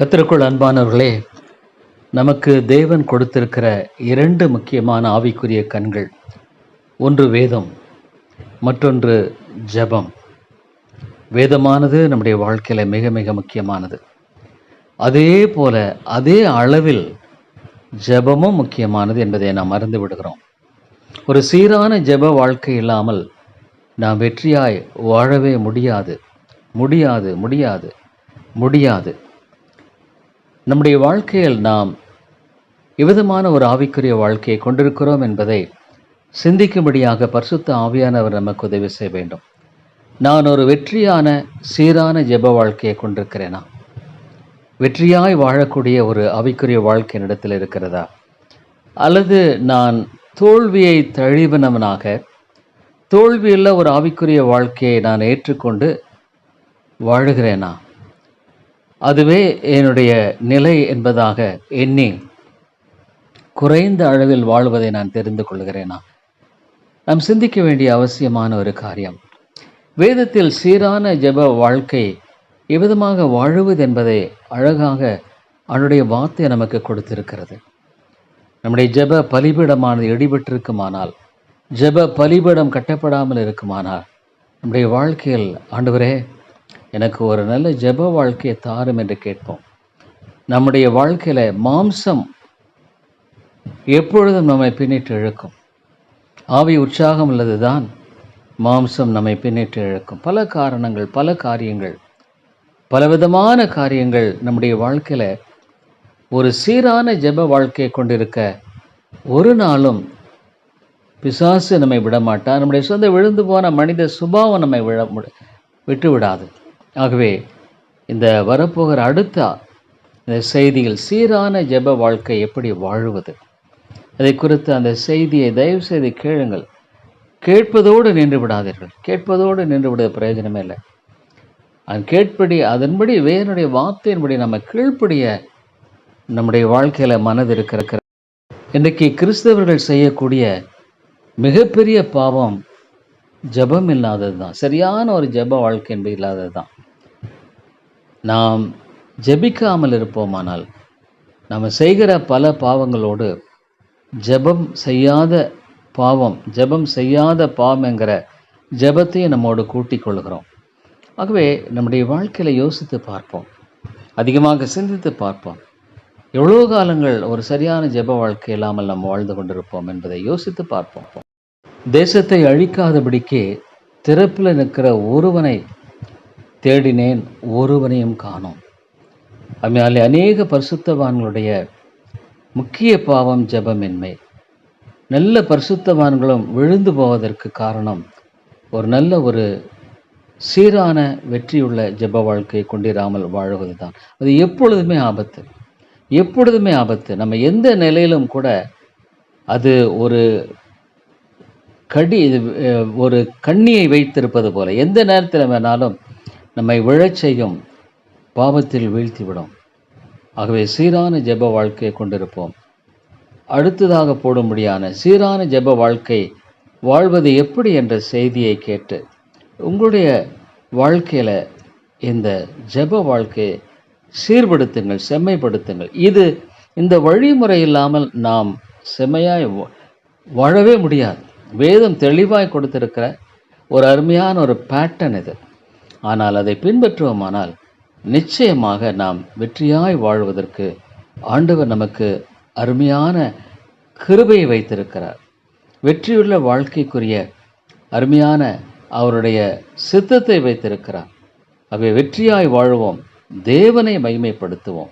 கத்திற்குள் அன்பானவர்களே நமக்கு தேவன் கொடுத்திருக்கிற இரண்டு முக்கியமான ஆவிக்குரிய கண்கள். ஒன்று வேதம் மற்றொன்று ஜெபம். வேதமானது நம்முடைய வாழ்க்கையில் மிக மிக முக்கியமானது. அதே போல அதே அளவில் ஜெபமும் முக்கியமானது என்பதை நாம் மறந்து விடுகிறோம். ஒரு சீரான ஜெப வாழ்க்கை இல்லாமல் நாம் வெற்றியாய் வாழவே முடியாது. முடியாது முடியாது முடியாது. நம்முடைய வாழ்க்கையில் நாம் எவ்விதமான ஒரு ஆவிக்குரிய வாழ்க்கையை கொண்டிருக்கிறோம் என்பதை சிந்திக்கும்படியாக பரிசுத்த ஆவியானவர் நமக்கு உதவி செய்ய வேண்டும். நான் ஒரு வெற்றியான சீரான ஜெப வாழ்க்கையை கொண்டிருக்கிறேனா? வெற்றியாய் வாழக்கூடிய ஒரு அவிக்குரிய வாழ்க்கை இடத்தில் இருக்கிறதா? அல்லது நான் தோல்வியை தழிவனவனாக தோல்வியில் ஒரு ஆவிக்குரிய வாழ்க்கையை நான் ஏற்றுக்கொண்டு வாழுகிறேனா? அதுவே என்னுடைய நிலை என்பதாக எண்ணி குறைந்த அளவில் வாழ்வதை நான் தெரிந்து கொள்கிறேனா? நாம் சிந்திக்க வேண்டிய அவசியமான ஒரு காரியம். வேதத்தில் சீரான ஜெப வாழ்க்கை எவ்விதமாக வாழுவது என்பதை அழகாக அவனுடைய வார்த்தை நமக்கு கொடுத்திருக்கிறது. நம்முடைய ஜெப பலிபீடமானது இடிபட்டிருக்குமானால் ஜெப பலிபீடம் கட்டப்படாமல் இருக்குமானால் நம்முடைய வாழ்க்கையில் ஆண்டவரே எனக்கு ஒரு நல்ல ஜெப வாழ்க்கையை தாரும் என்று கேட்போம். நம்முடைய வாழ்க்கையில் மாம்சம் எப்பொழுதும் நம்மை பின்னிட்டு இழுக்கும். ஆவி உற்சாகம் உள்ளது தான் மாம்சம் நம்மை பின்னிட்டு இழுக்கும். பல காரணங்கள் பல காரியங்கள் பலவிதமான காரியங்கள் நம்முடைய வாழ்க்கையில் ஒரு சீரான ஜெப வாழ்க்கையை கொண்டிருக்க ஒரு நாளும் பிசாசு நம்மை விடமாட்டான் நம்முடைய சொந்த விழுந்து போன மனித சுபாவம் நம்மை விழ விட்டு விடாது. ஆகவே இந்த வரப்போகிற அடுத்த இந்த செய்தியில் சீரான ஜெப வாழ்க்கை எப்படி வாழுவது? அதை குறித்து அந்த செய்தியை தயவு செய்து கேளுங்கள். கேட்பதோடு நின்று விடாதீர்கள். கேட்பதோடு நின்று விட பிரயோஜனமே இல்லை. அது கேட்படி அதன்படி வேறனுடைய வார்த்தையின்படி நம்ம கீழ்ப்படிய நம்முடைய வாழ்க்கையில் மனது இருக்கிற இன்றைக்கு கிறிஸ்தவர்கள் செய்யக்கூடிய மிகப்பெரிய பாவம் ஜபம் இல்லாதது தான் சரியான ஒரு ஜப வாழ்க்கை என்பது இல்லாதது தான் நாம் ஜெபிக்காமல் இருப்போமானால் நாம் செய்கிற பல பாவங்களோடு ஜெபம் செய்யாத பாவம் ஜெபம் செய்யாத பாவம் என்கிற ஜெபத்தையும் நம்மோடு கூட்டிக் கொள்கிறோம். ஆகவே நம்முடைய வாழ்க்கையில் யோசித்து பார்ப்போம். அதிகமாக சிந்தித்து பார்ப்போம். எவ்வளோ காலங்கள் ஒரு சரியான ஜெப வாழ்க்கை இல்லாமல் நாம் வாழ்ந்து கொண்டிருப்போம் என்பதை யோசித்து பார்ப்போம். தேசத்தை அழிக்காதபடிக்கு திறப்பில் நிற்கிற ஒருவனை தேடினேன் ஒருவனையும் காணோம். அதனாலே அநேக பரிசுத்தவான்களுடைய முக்கிய பாவம் ஜெபமின்மை. நல்ல பரிசுத்தவான்களும் விழுந்து போவதற்கு காரணம் ஒரு நல்ல ஒரு சீரான வெற்றியுள்ள ஜெப வாழ்க்கையை கொண்டிராமல் வாழ்வது தான் அது எப்பொழுதுமே ஆபத்து. எப்பொழுதுமே ஆபத்து. நம்ம எந்த நிலையிலும் கூட அது ஒரு கடி இது ஒரு கண்ணியை வைத்திருப்பது போல. எந்த நேரத்தில் வேணாலும் நம்மை விழச் செய்யும் பாவத்தில் வீழ்த்திவிடும். ஆகவே சீரான ஜெப வாழ்க்கையை கொண்டிருப்போம். அடுத்ததாக போடும்படியான சீரான ஜெப வாழ்க்கை வாழ்வது எப்படி என்ற செய்தியை கேட்டு உங்களுடைய வாழ்க்கையில் இந்த ஜெப வாழ்க்கையை சீர்படுத்துங்கள் செம்மைப்படுத்துங்கள். இது இந்த வழிமுறை இல்லாமல் நாம் செம்மையாய் வா- வாழவே முடியாது. வேதம் தெளிவாய் கொடுத்திருக்கிற ஒரு அருமையான ஒரு பேட்டர்ன் இது. ஆனால் அதை பின்பற்றுவோமானால் நிச்சயமாக நாம் வெற்றியாய் வாழ்வதற்கு ஆண்டவர் நமக்கு அருமையான கிருபையை வைத்திருக்கிறார். வெற்றியுள்ள வாழ்க்கைக்குரிய அருமையான அவருடைய சித்தத்தை வைத்திருக்கிறார். ஆகவே வெற்றியாய் வாழ்வோம். தேவனை மகிமைப்படுத்துவோம்.